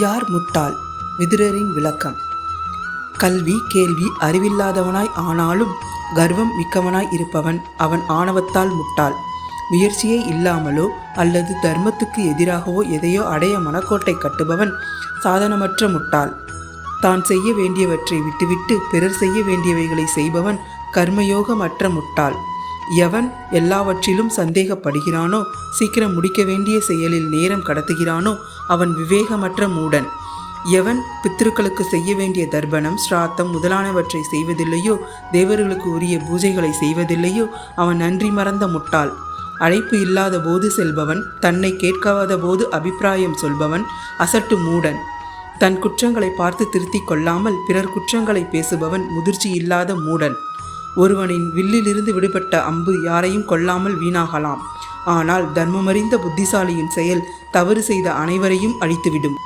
யார் முட்டாள்? விதுரரின் விளக்கம். கல்வி கேள்வி அறிவில்லாதவனாய் ஆனாலும் கர்வம் மிக்கவனாய் இருப்பவன் அவன் ஆணவத்தால் முட்டாள். முயற்சியே இல்லாமலோ அல்லது தர்மத்துக்கு எதிராகவோ எதையோ அடைய மனக்கோட்டை கட்டுபவன் சாதனமற்ற முட்டாள். தான் செய்ய வேண்டியவற்றை விட்டுவிட்டு பிறர் செய்ய வேண்டியவைகளை செய்பவன் கர்மயோகமற்ற முட்டாள். எவன் எல்லாவற்றிலும் சந்தேகப்படுகிறானோ சீக்கிரம் முடிக்க வேண்டிய செயலில் நேரம் கடத்துகிறானோ அவன் விவேகமற்ற மூடன். எவன் பித்திருக்களுக்கு செய்ய வேண்டிய தர்ப்பணம் ஸ்ராத்தம் முதலானவற்றை செய்வதில்லையோ தேவர்களுக்கு உரிய பூஜைகளை செய்வதில்லையோ அவன் நன்றி மறந்த முட்டாள். அழைப்பு இல்லாத போது செல்பவன் தன்னை கேட்காத போது அபிப்பிராயம் சொல்பவன் அசட்டு மூடன். தன் குற்றங்களை பார்த்து திருத்திக் கொள்ளாமல் பிறர் குற்றங்களை பேசுபவன் முதிர்ச்சி இல்லாத மூடன். ஒருவனின் வில்லிலிருந்து விடுபட்ட அம்பு யாரையும் கொல்லாமல் வீணாகலாம். ஆனால் தர்மமறிந்த புத்திசாலியின் செயல் தவறு செய்த அனைவரையும் அழித்துவிடும்.